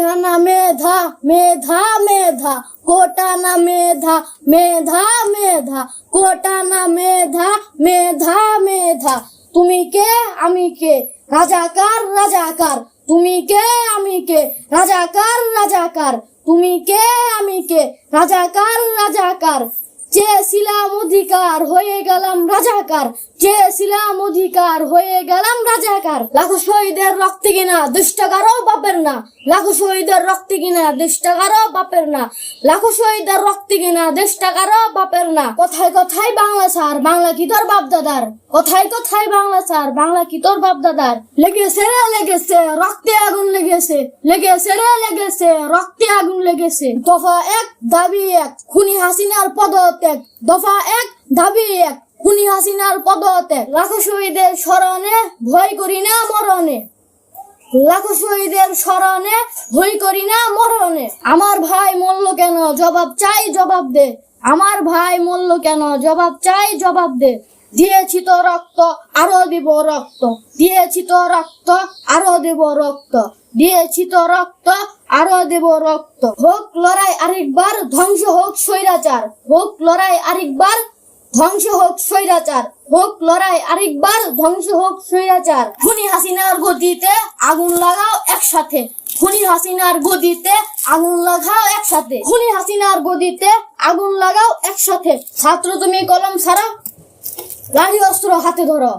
কোটা না মেধা মেধা মেধা কোটা না মেধা মেধা মেধা কোটা না মেধা মেধা মেধা তুমি কে আমি কে রাজাকার রাজাকার তুমি কে আমি কে রাজাকার রাজাকার তুমি কে আমি কে রাজাকার রাজাকার চেয়েছিলাম অধিকার হয়ে গেলাম রাজাকার। চেয়েছিলাম অধিকার হয়ে গেলাম রাজাকার। লাখো শহীদের রক্তে কিনা দুষ্টাকারও বাপের না। লাখো শহীদের রক্তে কিনা দুষ্টাকারও বাপের না। লাখো শহীদের রক্তে কিনা দুষ্টাকারও বাপের না। কোথায় কোথায় বাংলা স্যার? বাংলা কি তোর বাপ দাদার কোথায় কোথায় বাংলা স্যার? বাংলা কি তোর বাপ দাদার লেগেছে রে, লেগেছে, রক্তে আগুন লেগেছে। লেগেছে রে, লেগেছে, রক্তে আগুন লেগেছে। দফা এক, দাবি এক, খুনি হাসিনার পদত্যাগ দফা এক দাবি এক। হাসিনার পদত্যাগ লাখো শহীদের স্মরণে ভয় করি না মরণে। লাখো শহীদের স্মরণে ভয় করি না মরণে। আমার ভাই মরল কেন? জবাব চাই, জবাব দে। আমার ভাই মরল কেন? জবাব চাই, জবাব দে। দিয়েছি তো রক্ত, আরও দিব রক্ত। দিয়েছি তো রক্ত, আরও দেব রক্ত। দিয়েছি তো রক্ত, আরও দেব রক্ত। হোক লড়াই আরেকবার, ধ্বংস হোক স্বৈরাচার। হোক লড়াই আরেকবার, ধ্বংস হোক স্বৈরাচার। হোক লড়াই আরেকবার, ধ্বংস হোক স্বৈরাচার। খুনি হাসিনার গদিতে আগুন লাগাও একসাথে। খুনি হাসিনার গদিতে আগুন লাগাও একসাথে। খুনি হাসিনার গদিতে আগুন লাগাও একসাথে। ছাত্র তুমি কলম ছাড়া লাঠি অস্ত্র হাতে ধরো